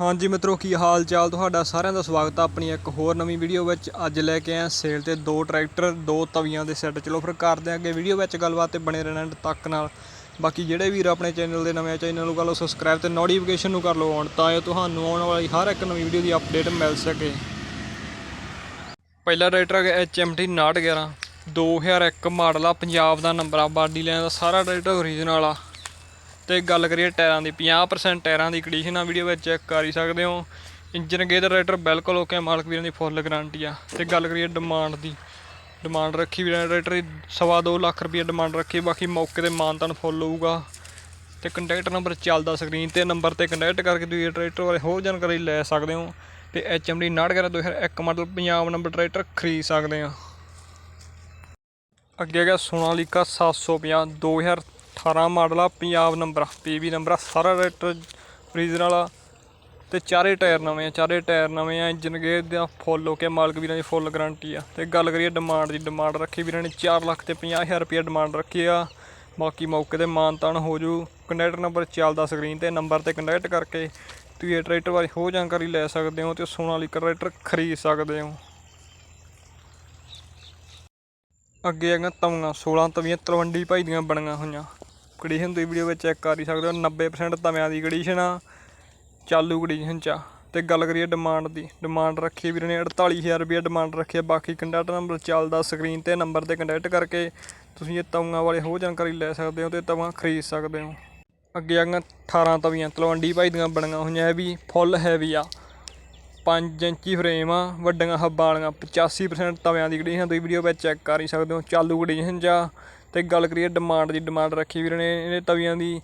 ਹਾਂਜੀ ਮਿੱਤਰੋ, ਕੀ ਹਾਲ ਚਾਲ ਤੁਹਾਡਾ? ਸਾਰਿਆਂ ਦਾ ਸਵਾਗਤ ਆ ਆਪਣੀ ਇੱਕ ਹੋਰ ਨਵੀਂ ਵੀਡੀਓ ਵਿੱਚ। ਅੱਜ ਲੈ ਕੇ ਆਇਆ ਸੇਲ ਤੇ ਦੋ ਟਰੈਕਟਰ, ਦੋ ਤਵੀਆਂ ਦੇ ਸੈੱਟ। ਚਲੋ ਫਿਰ ਕਰਦੇ ਹਾਂ ਅੱਗੇ ਵੀਡੀਓ ਵਿੱਚ ਗੱਲਬਾਤ ਤੇ ਬਣੇ ਰਹਿਣਾ ਤੱਕ ਨਾਲ। ਬਾਕੀ ਜਿਹੜੇ ਵੀਰ ਆਪਣੇ ਚੈਨਲ ਦੇ ਨਵੇਂ ਚੈਨਲ ਨੂੰ ਕਰ ਲਓ ਸਬਸਕ੍ਰਾਈਬ ਤੇ ਨੋਟੀਫਿਕੇਸ਼ਨ ਨੂੰ ਕਰ ਲਓ ਔਨ ਤਾਂ ਜੋ ਤੁਹਾਨੂੰ ਆਉਣ ਵਾਲੀ ਹਰ ਇੱਕ ਨਵੀਂ ਵੀਡੀਓ ਦੀ ਅਪਡੇਟ ਮਿਲ ਸਕੇ। ਪਹਿਲਾ ਟਰੈਕਟਰ ਹੈ HMT 911 2001 ਮਾਡਲ ਆ, ਪੰਜਾਬ ਦਾ ਨੰਬਰ ਆ, ਬਾਡੀ ਲੈਣ ਦਾ ਸਾਰਾ ਟਰੈਕਟਰ ਓਰੀਜਨਲ ਆ। ਤੇ ਗੱਲ ਕਰੀਏ ਟਾਇਰਾਂ ਦੀ 50% ਟਾਇਰਾਂ ਦੀ ਕੰਡੀਸ਼ਨ ਆ ਵੀਡੀਓ ਵਿੱਚ ਚੈੱਕ ਕਰ ਹੀ ਸਕਦੇ ਹੋ। ਇੰਜਨ ਗੇਅਰ ਦਾ ਟਰੈਕਟਰ ਬਿਲਕੁਲ ਓਕੇ ਮਾਲਕ ਵੀਰਾਂ ਦੀ ਫੁੱਲ ਗਾਰੰਟੀ ਆ। ਤੇ ਗੱਲ ਕਰੀਏ ਡਿਮਾਂਡ ਦੀ ਡਿਮਾਂਡ ਰੱਖੀ ਵੀਰਾਂ ਨੇ ਟਰੈਕਟਰ ਦੀ ਸਵਾ ਦੋ ਲੱਖ ਰੁਪਏ ਡਿਮਾਂਡ ਰੱਖੀ, ਬਾਕੀ ਮੌਕੇ ਤੇ ਮਾਨਤਾਨ ਫੁੱਲ ਹੋਊਗਾ। ਤੇ ਕੰਟੈਕਟ ਨੰਬਰ ਚੱਲਦਾ ਸਕਰੀਨ ਤੇ ਨੰਬਰ ਤੇ ਕੰਟੈਕਟ ਕਰਕੇ ਤੁਸੀਂ ਇਹ ਟਰੈਕਟਰ ਬਾਰੇ ਹੋਰ ਜਾਣਕਾਰੀ ਲੈ ਸਕਦੇ ਹੋ। ਤੇ HMD 911 2001 model Punjab number tractor ਖਰੀਦ ਸਕਦੇ ਆ। ਅੱਗੇ ਹੈਗਾ ਸੋਨਾਲੀਕਾ 750 2018 ਮਾਡਲ ਆ, ਪੰਜਾਬ ਨੰਬਰ ਆ ਪੀਬੀ ਨੰਬਰ ਆ, ਸਾਰਾ ਰੇਟਰ ਓਰੀਜਨਲ ਆ ਤੇ ਚਾਰੇ ਟਾਇਰ ਨਵੇਂ ਆ, ਚਾਰੇ ਟਾਇਰ ਨਵੇਂ ਆ, ਇੰਜਨ ਗੇਅਰ ਦਾ ਫੁੱਲ ਹੋ ਕੇ ਮਾਲਕ ਵੀਰਾਂ ਦੀ ਫੁੱਲ ਗਾਰੰਟੀ ਆ। ਤੇ ਗੱਲ ਕਰੀਏ ਡਿਮਾਂਡ ਦੀ ਡਿਮਾਂਡ ਰੱਖੀ ਵੀਰਾਂ ਨੇ 4 ਲੱਖ ਤੇ 50000 ਰੁਪਏ ਡਿਮਾਂਡ ਰੱਖੀ ਆ। ਬਾਕੀ ਮੌਕੇ ਤੇ ਮਾਨਤਾਨ ਹੋ ਜੂ। ਕੰਟੈਕਟ ਨੰਬਰ ਚੱਲਦਾ ਸਕਰੀਨ ਤੇ, ਨੰਬਰ ਤੇ ਕੰਟੈਕਟ ਕਰਕੇ ਤੁਸੀਂ ਇਹ ਟਰੈਕਟਰ ਬਾਰੇ ਹੋਰ ਜਾਣਕਾਰੀ ਲੈ ਸਕਦੇ ਹੋ ਤੇ ਸੋਨਾਲੀਕਾ ਟਰੈਕਟਰ ਖਰੀਦ ਸਕਦੇ ਹੋ। ਅੱਗੇ ਹੈਗਾ ਤਵੀਆਂ 16 ਤਵੀਆਂ ਤਲਵੰਡੀ ਭਾਈ ਦੀਆਂ ਬਣੀਆਂ ਹੋਈਆਂ। ਕੰਡੀਸ਼ਨ ਤੁਸੀਂ ਵੀਡੀਓ ਵਿੱਚ ਚੈੱਕ ਕਰ ਹੀ ਸਕਦੇ ਹੋ 90% ਤਵਿਆਂ ਦੀ ਕੰਡੀਸ਼ਨ ਆ, ਚਾਲੂ ਕੰਡੀਸ਼ਨ ਚ ਆ। ਤੇ ਗੱਲ ਕਰੀਏ ਡਿਮਾਂਡ ਦੀ ਡਿਮਾਂਡ ਰੱਖੀ ਵੀਰ ਨੇ 48000 ਰੁਪਏ ਡਿਮਾਂਡ ਰੱਖੀ ਹੈ ਬਾਕੀ ਕੰਟੈਕਟ ਨੰਬਰ ਚੱਲਦਾ ਸਕਰੀਨ ਤੇ ਨੰਬਰ ਤੇ ਕੰਟੈਕਟ ਕਰਕੇ ਤੁਸੀਂ ਇਹ ਤਵੀਆਂ ਵਾਲੇ ਹੋਰ ਜਾਣਕਾਰੀ ਲੈ ਸਕਦੇ ਹੋ ਤੇ ਤਵਾਂ ਖਰੀਦ ਸਕਦੇ ਹੋ। ਅੱਗੇ ਆਗੀਆਂ 18 ਤਵੀਆਂ, ਤਲਵੰਡੀ ਭਾਈ ਦੀਆਂ ਬਣੀਆਂ ਹੋਈਆਂ ਇਹ ਵੀ ਫੁੱਲ ਹੈਵੀ ਆ। 5 ਇੰਚੀ ਫਰੇਮ ਆ, ਵੱਡੀਆਂ ਹੱਬਾਂ ਵਾਲੀਆਂ 85% ਤਵਿਆਂ ਦੀ ਕੰਡੀਸ਼ਨ ਤੁਸੀਂ ਵੀਡੀਓ ਵਿੱਚ ਚੈੱਕ ਕਰ ਹੀ ਸਕਦੇ ਹੋ, ਚਾਲੂ ਕੰਡੀਸ਼ਨ 'ਚ ਆ। ਤੇ ਗੱਲ ਕਰੀਏ ਡਿਮਾਂਡ ਦੀ ਡਿਮਾਂਡ ਰੱਖੀ ਵੀਰ ਨੇ, ਇਹਨੇ ਤਵੀਆਂ ਦੀ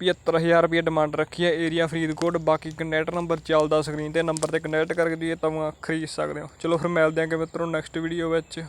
75000 ਰੁਪਏ ਡਿਮਾਂਡ ਰੱਖੀ ਹੈ ਏਰੀਆ ਫਰੀਦਕੋਟ, ਬਾਕੀ ਕੰਟੈਕਟ ਨੰਬਰ ਚੱਲਦਾ ਸਕਰੀਨ ਤੇ ਨੰਬਰ ਤੇ ਕੰਟੈਕਟ ਕਰਕੇ ਤੁਸੀਂ ਇਹ ਤਵੀਆਂ ਖਰੀਦ ਸਕਦੇ ਹੋ। ਚਲੋ ਫਿਰ ਮਿਲਦੇ ਹਾਂ ਕਿ ਮਿੱਤਰੋ ਨੈਕਸਟ ਵੀਡੀਓ ਵਿੱਚ।